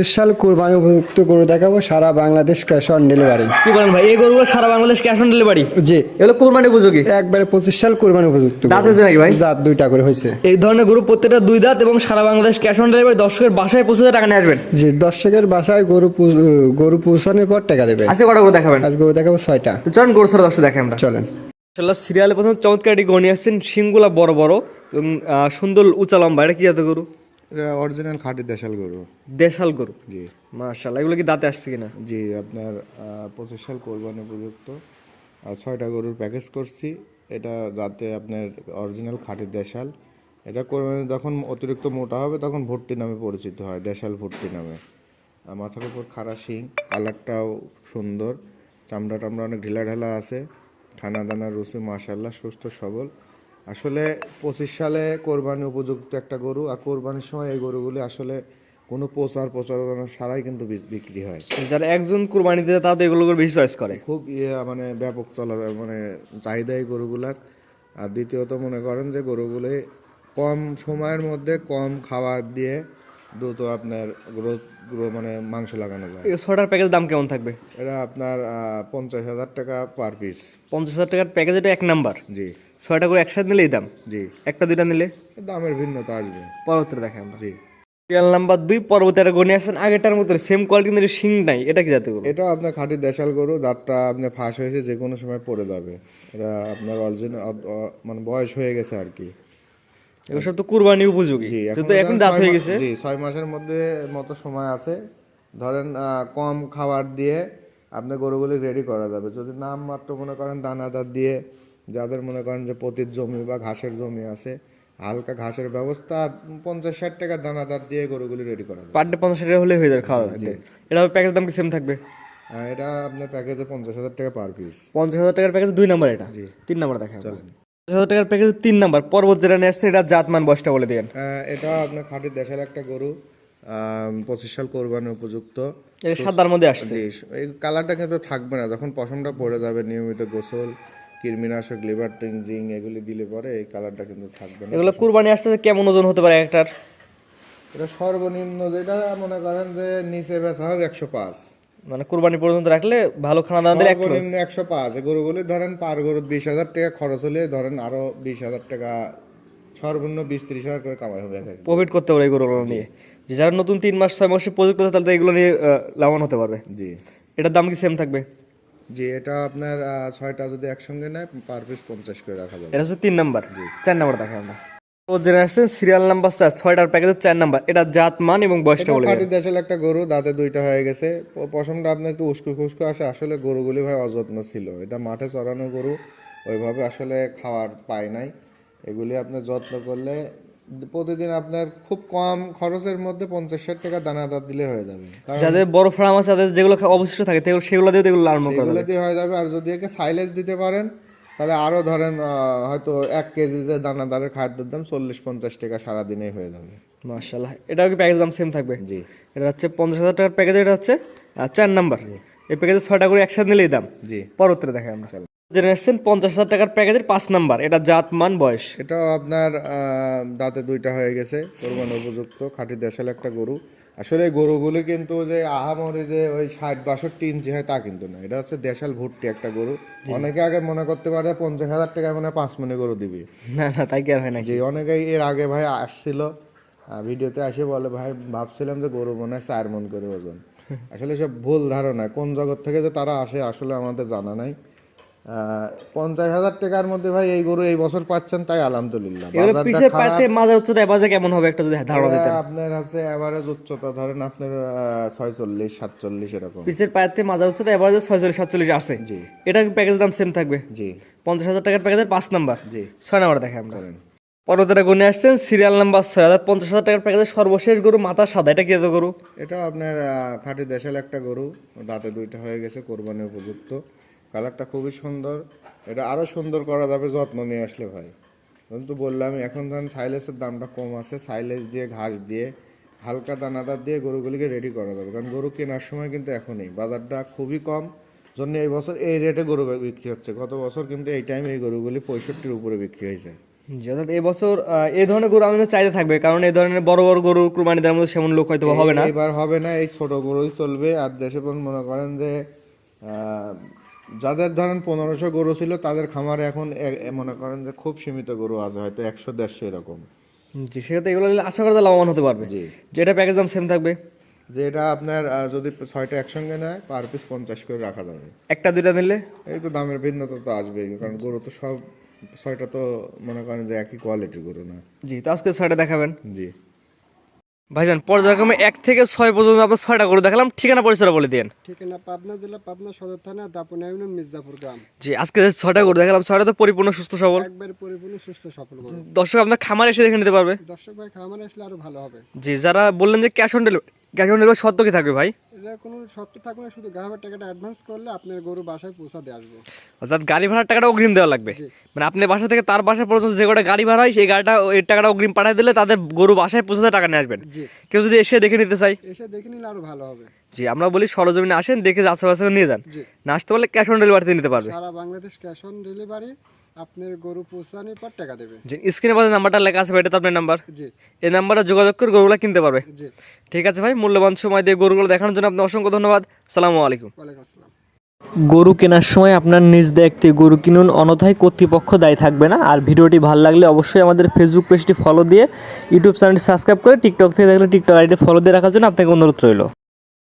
Special কোরবানি উপযুক্ত গরু দেখাবো সারা বাংলাদেশ ক্যাশ অন ডেলিভারি কি বলেন ভাই? এই গরুগুলো সারা বাংলাদেশ ক্যাশ অন ডেলিভারি জি। এগুলো কোরবানি উপযোগী? একবারে পঁচিশ সাল কোরবানি উপযুক্ত দাঁত। হয়েছে নাকি ভাই? দাঁত দুইটা করে হয়েছে। এই ধরনের গরু প্রত্যেকটা দুই দাঁত এবং সারা বাংলাদেশ ক্যাশ অন ডেলিভারি দর্শকের বাসায় পৌঁছে টাকা নিয়ে আসবেন। জি দর্শকের বাসায় গরু গরু পৌঁছানোর পর টাকা দেবে আজকে কটা গরু দেখাবেন? আজ গরু দেখাবো ছয়টা। চলুন গরু সারা দর্শক দেখে আমরা। চলেন। মাশাআল্লাহ সিরিয়ালে প্রথম চমৎকার একটি গরু নিয়ে আসছেন শিংগুলা বড় বড় এবং সুন্দর উঁচা লম্বা। এটা কি জাতের গরু? এটা অরিজিনাল খাঁটি দেশাল গরু। দেশাল গরু? জি। মাশাআল্লাহ এগুলো কি দাঁতে আসছে কিনা? জি আপনার পঁচিশ সাল কোরবানি উপযুক্ত। আর ছয়টা গরুর প্যাকেজ করছি। এটা যাতে আপনার অরিজিনাল খাঁটি দেশাল। এটা কোরবানি যখন অতিরিক্ত মোটা হবে তখন ভর্তি নামে পরিচিত হয় দেশাল ভর্তি নামে। আর মাথার উপর খাড়া শিং কালারটাও সুন্দর। চামড়া টামড়া অনেক ঢিলা ঢালা আছে। খানা দানা রুচি মাশাল্লাহ সুস্থ সবল। আসলে পঁচিশ সালে কোরবানি উপযুক্ত একটা গরু আর কোরবানির সময় এই গরুগুলি আসলে কোনো প্রচার প্রচারণা ছাড়াই কিন্তু বিক্রি হয়। যারা একজন কোরবানি দিতে তাদের এগুলো বেশি চয়েস করে। খুব ইয়ে মানে ব্যাপক চলা মানে চাহিদা এই গরুগুলার। আর দ্বিতীয়ত মনে করেন যে গরুগুলি কম সময়ের মধ্যে কম খাবার দিয়ে দ্রুত আপনার গ্রোথ গ্রো মানে মাংস লাগানো যায়। এই ছটার প্যাকেজ দাম কেমন থাকবে? এটা আপনার পঞ্চাশ হাজার টাকা পার পিস পঞ্চাশ হাজার টাকার প্যাকেজ এটা এক নাম্বার জি। ছয়টা করে একসাথে নিলে এই দাম? জি। একটা দুইটা নিলে? দামের ভিন্নতা আসবে। পরবর্তীতে দেখে আমরা। জি। সিরিয়াল নাম্বার দুই পরবর্তী একটা গণে আসছেন আগেরটার মতো সেম কোয়ালিটি কিন্তু শিং নাই। এটা কি গরু এটা আপনার খাঁটি দেশাল গরু দাঁতটা আপনার ফাঁস হয়েছে যে কোনো সময় পড়ে যাবে। এটা আপনার অরিজিনাল মানে বয়স হয়ে গেছে আর কি। এগুলো সব তো কুরবানি উপযোগী। এখন দাঁত হয়ে গেছে। জি ছয় মাসের মধ্যে মতো সময় আছে। ধরেন কম খাবার দিয়ে আপনি গরুগুলি রেডি করা যাবে। যদি নাম মাত্র মনে করেন দানাদার দিয়ে যাদের মনে করেন যে পতির জমি বা ঘাসের জমি আছে হালকা ঘাসের ব্যবস্থা আর পঞ্চাশ ষাট টাকা দানাদার দিয়ে গরুগুলি রেডি করা পার ডে পঞ্চাশ টাকা হলে হয়ে যাবে খাওয়া এটা প্যাকেজ দাম কি সেম থাকবে? এটা আপনার প্যাকেজে পঞ্চাশ হাজার টাকা পার পিস পঞ্চাশ হাজার টাকার প্যাকেজ দুই নাম্বার এটা? তিন নাম্বার দেখা পঞ্চাশ হাজার টাকার প্যাকেজ তিন নাম্বার পর্বত যেটা নিয়ে আসছে এটা জাতমান বয়সটা বলে দিবেন। এটা আপনার খাঁটি দেশাল একটা গরু পঁচিশ সাল কোরবানি উপযুক্ত। সাদার মধ্যে আসছে। এই কালারটা কিন্তু থাকবে না। যখন পশমটা পড়ে যাবে নিয়মিত গোসল কৃমিনাশক লিভার টিংজিং এগুলি দিলে পরে এই কালারটা কিন্তু থাকবে না। এগুলো কুরবানি আসতে কেমন ওজন হতে পারে একটার? এটা সর্বনিম্ন যেটা মনে করেন যে নিচে বেচা হবে একশো পাঁচ। মানে কুরবানি পর্যন্ত রাখলে ভালো খানা দানা দিলে সর্বনিম্ন একশো পাঁচ। গরুগুলি ধরেন পার গরু বিশ হাজার টাকা খরচ হলে ধরেন আরও বিশ হাজার টাকা সর্বনিম্ন বিশ ত্রিশ হাজার করে কামাই হবে। প্রফিট করতে পারে এগুলো নিয়ে। যে যারা নতুন তিন মাস ছয় মাসে প্রজেক্ট করতে তাহলে এগুলো নিয়ে লাভবান হতে পারবে। জি। এটার দাম কি সেম থাকবে? জি এটা আপনার ছয়টা যদি একসঙ্গে নেয় পার পিস পঞ্চাশ করে রাখা যাবে। এটা হচ্ছে তিন নাম্বার। চার নাম্বার দেখে আমরা। ও জেনারেশন সিরিয়াল নাম্বার চার ছয়টার প্যাকেজের চার নাম্বার। এটা জাত মান এবং বয়সটা বলে খাঁটি দেশাল একটা গরু দাঁতে দুইটা হয়ে গেছে। পশমটা আপনার একটু উস্কু খুস্কু আসে। আসলে গরুগুলি ভাই অযত্ন ছিল। এটা মাঠে চড়ানো গরু ওইভাবে আসলে খাওয়ার পায় নাই। এগুলি আপনার যত্ন করলে প্রতিদিন আপনার খুব কম খরচের মধ্যে পঞ্চাশ ষাট টাকা দানাদার দিলে হয়ে যাবে। যাদের বড় ফার্ম আছে তাদের যেগুলো অবশিষ্ট থাকে সেগুলো- সেগুলো দিয়ে এগুলো করা এগুলো দিয়ে হয়ে যাবে। আর যদি একে সাইলেজ দিতে পারেন তাহলে আরও ধরেন হয়তো এক কেজি যে দানাদারের খাদ্যের দাম চল্লিশ পঞ্চাশ টাকা সারাদিনেই হয়ে যাবে। মার্শাল্লাহ এটাও কি প্যাকেজ দাম সেম থাকবে? জি। এটা হচ্ছে পঞ্চাশ হাজার টাকার প্যাকেজ এটা হচ্ছে চার নাম্বার এই প্যাকেজে ছয়টা করে একসাথে নিলেই দাম। জি। পরবর্তীতে দেখে আমরা। জেনারেশন পঞ্চাশ হাজার টাকার প্যাকেজের পাঁচ নাম্বার এটা জাত মান বয়স। এটাও আপনার দাঁতে দুইটা হয়ে গেছে কোরবানি উপযুক্ত খাঁটি দেশাল একটা গরু। আসলে গরুগুলি কিন্তু যে আহামরি যে ওই ষাট বাষট্টি ইঞ্চি হয় তা কিন্তু না। এটা হচ্ছে দেশাল ভর্তি একটা গরু। অনেকে আগে মনে করতে পারে পঞ্চাশ হাজার টাকা মানে পাঁচ মনে গরু দিবি। না না তাই কি হয় না যে অনেকেই এর আগে ভাই আসছিল ভিডিওতে আসে বলে ভাই ভাবছিলাম যে গরু মনে হয় চার মন করে ওজন। আসলে সব ভুল ধারণা। কোন জগৎ থেকে যে তারা আসে আসলে আমাদের জানা নাই। পঞ্চাশ হাজার টাকার মধ্যে ভাই এই গরু এই বছর পাচ্ছেন তাই আলহামদুলিল্লাহ। মাজার উচ্চতা এবাজে কেমন হবে একটা যদি ধারণা দিতেন? আপনার আছে এভারেজ উচ্চতা ধরেন আপনার ছয়চল্লিশ সাতচল্লিশ এরকম। পিছের পাতে মাজার উচ্চতা এবারে ছয়চল্লিশ সাতচল্লিশ আছে। জি। এটা প্যাকেজের দাম সেম থাকবে। জি। পঞ্চাশ হাজার টাকার প্যাকেজের পাঁচ নাম্বার জি। ছয় নাম্বার দেখে আমরা। পরবর্তীটা গুনে আসছেন সিরিয়াল নাম্বার ছয় হাজার পঞ্চাশ হাজার টাকার প্যাকেজের সর্বশেষ গরু মাথা সাদা। এটা কি গরু? এটা আপনার খাঁটি দেশাল একটা গরু। দাঁতে দুইটা হয়ে গেছে কোরবানি উপযুক্ত। কালারটা খুবই সুন্দর। এটা আরও সুন্দর করা যাবে যত্ন নিয়ে আসলে ভাই। কিন্তু বললাম এখন ধরেন সাইলেসের দামটা কম আছে সাইলেস দিয়ে ঘাস দিয়ে হালকা দানাদার দিয়ে গরুগুলিকে রেডি করা যাবে। কারণ গরু কেনার সময় কিন্তু এখনই বাজারটা খুবই কম। জন্য এই বছর এই রেটে গরু বিক্রি হচ্ছে। গত বছর কিন্তু এই টাইমে এই গরুগুলি পঁয়ষট্টির উপরে বিক্রি হয়েছে। অর্থাৎ এবছর এই ধরনের গরু আমাদের চাহিদা থাকবে। কারণ এই ধরনের বড় বড় গরু কুরবানি দেওয়ার মধ্যে সেমন লোক হয়তো হবে না। এবার হবে না এই ছোট গরুই চলবে। আর দেশে মনে করেন যে যাদের ধরেন পনেরোশো গরু ছিল তাদের খামারে এখন মনে করেন যে খুব সীমিত গরু আছে হয়তো একশো দেড়শো এরকম। জি সেক্ষেত্রে এগুলো নিলে আশা করা যায় লাভবান হতে পারবে। জি। যেটা প্যাকেজ দাম সেম থাকবে। যে এটা আপনার যদি ছয়টা একসঙ্গে নেয় পার পিস পঞ্চাশ করে রাখা যাবে। একটা দুইটা নিলে? এই তো দামের ভিন্নতা তো আসবেই কারণ গরু তো সব ছয়টা তো মনে করেন যে একই কোয়ালিটির গরু না। জি তো আজকে ছয়টা দেখাবেন। জি। ভাইজান পর্যায়ক্রমে এক থেকে ছয় পর্যন্ত আপনার ছয়টা করে দেখালাম। ঠিকানা পরিচয় বলে দিন ঠিকানা পাবনা জেলা পাবনা সদর থানা দাপনা ইউনিয়ন মির্জাপুর গ্রাম। জি আজকে যে ছয়টা করে দেখালাম ছয়টা তো পরিপূর্ণ সুস্থ সবল। একবার পরিপূর্ণ সুস্থ সফল করুন দর্শক আপনার খামার এসে দেখে নিতে পারবে। দর্শক ভাই খামার আসলে আরও ভালো হবে। জি যারা বললেন যে cash on delivery cash on delivery সত্য কি থাকবে ভাই? এটা কোনো সত্য থাকবে না শুধু গ্রাহকের টাকাটা অ্যাডভান্স করলে আপনার গরু বাসায় আসব। অর্থাৎ গাড়ি ভাড়ার টাকাটা অগ্রিম দেওয়া লাগবে। মানে আপনি বাসা থেকে তার বাসা পর্যন্ত যে কটা গাড়ি ভাড়া হয় সেই গাড়িটা এই টাকাটা অগ্রিম পাঠিয়ে দিলে তাদের গরু বাসায় পৌঁছাতে টাকা নিয়ে আসবেন। কেউ যদি এসে দেখে নিতে চাই এসে দেখে নিলে আরও ভালো হবে। জি আমরা বলি সরজমিনে আসেন দেখে আশেপাশে নিয়ে যান। না আসতে পারলে ক্যাশ অন ডেলিভারিতে নিতে পারবে। সারা বাংলাদেশ ক্যাশ অন ডেলিভারি আপনার গরু পৌঁছানোর পর টাকা দেবে। জি স্ক্রিনে পাশে নাম্বারটা লেখা আছে ভাই, এটা তো আপনার নাম্বার। জি। এই নাম্বারে যোগাযোগ করে গরুগুলো কিনতে পারবে। জি। ঠিক আছে ভাই মূল্যবান সময় দিয়ে গরুগুলো দেখানোর জন্য আপনি অসংখ্য ধন্যবাদ। সালামু আলাইকুম। ওয়ালাইকুম আসসালাম। গরু কেনার সময় আপনার নিজ দেখতে গরু কিনুন অনথায় কর্তৃপক্ষ দায়ী থাকবে না। আর ভিডিওটি ভালো লাগলে অবশ্যই আমাদের ফেসবুক পেজটি ফলো দিয়ে ইউটিউব চ্যানেলটি সাবস্ক্রাইব করে টিকটক থেকে দেখলে টিকটক আইডি ফলো দিয়ে রাখার জন্য আপনাকে অনুরোধ রইল।